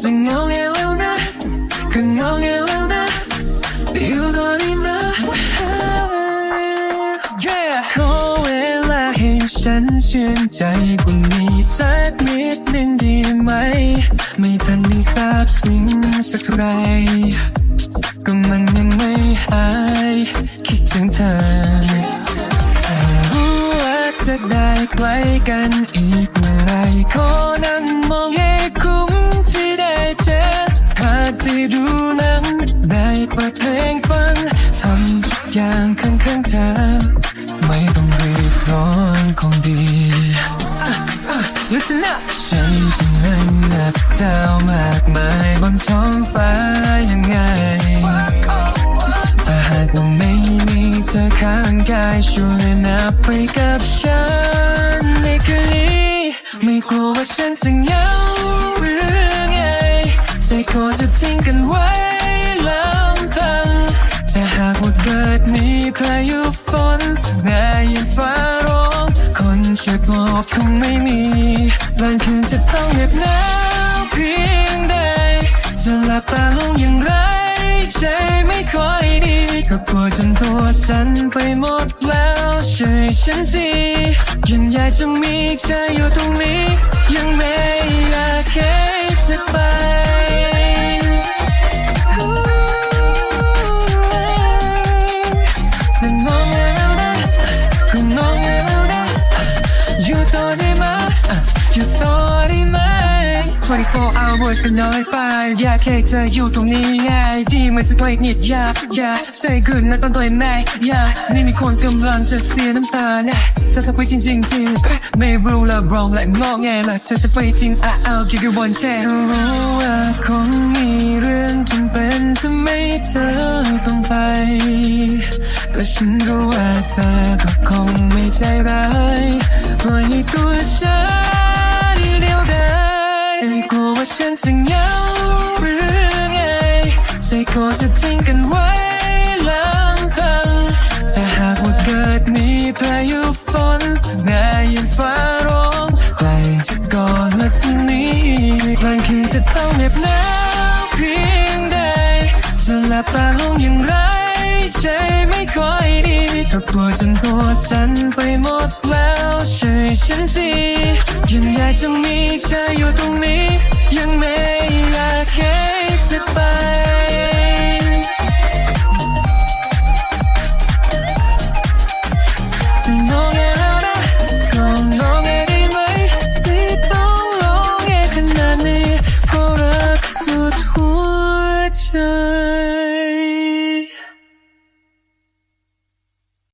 จะงงแล้วนะคืองงแล้วนะอยู่ตอนนี้มาขอเวลาให้ฉันชื่นใจกว่นี้สักนิดนึงดีไหม ไม่ทันได้ทราบสิ่งสักเท่าไรก็มันยังไม่หายคิดถึงเธอ จะได้ใกล้กันอีกเมื่อไรขอนั่งมองให้คุ้มที่ได้เจอหากได้ดูหนังได้เปิดเพลงฟังทำทุกอย่างข้างๆเธอ ไม่ต้องรีบร้อนคงดี Listen up ฉันจะนั่งนับดาวมา กายช่วยนับไปกับฉันในคืนนี้ไม่กลัวว่าฉันจะเหงาหรือไงใจคอจะทิ้งกันไว้ลำพังถ้าหากว่าเกิดมีใครอยู่ฝนได้ยินฟ้าร้องคนช่วยบอกคงไม่มีบางคืนจะต้องเหน็บหนาวเพียงใด นตันไปหมดแล้วช่วยฉันทียังอยากจะมีเธออยู่ตรงนี้ ยังไม่อยากให้เธอไปจะงงไงแล้วนะก็งงไงแล้วนะอยู่ต่อได้ไหมอะอยู่ต่อ 24 hours ก็น้อยไป อยากแค่เธออยู่ตรงนี้ง่ายดีเหมือนจะตัวเองนิดยากอย่าใส่คืนนะตอนตัวเองไม่อย่านี่มีคนกำลังจะเสียน้ำตานะจะทำไปจริงจริงจริงไม่รู้ละ wrong และงอแงละเธอจะไปจริงอะ I'll give you one chance รู้ว่าคงมีเรื่องจำเป็นทำไมเธอต้องไปแต่ฉันรู้ว่าเธอก็คงไม่ใจร้ายปล่อยให้ตัวฉัน จะเหงาหรือไงใจคอจะทิ้งกันไว้ลำพังถ้าหากว่าเกิดมีพายุฝนได้ยินฟ้าร้องใกล้จะก่อนและทีนี้กลางคืนจะต้องเหน็บหนาวเพียงใดจะหลับตาลงอย่างไรใจไม่ค่อยดีก็ปวดจนตัวสั่นไปหมดแล้วช่วยฉันทียังอยากจะมีเธออยู่ตรงนี้ ยังไม่อยากให้เธอไป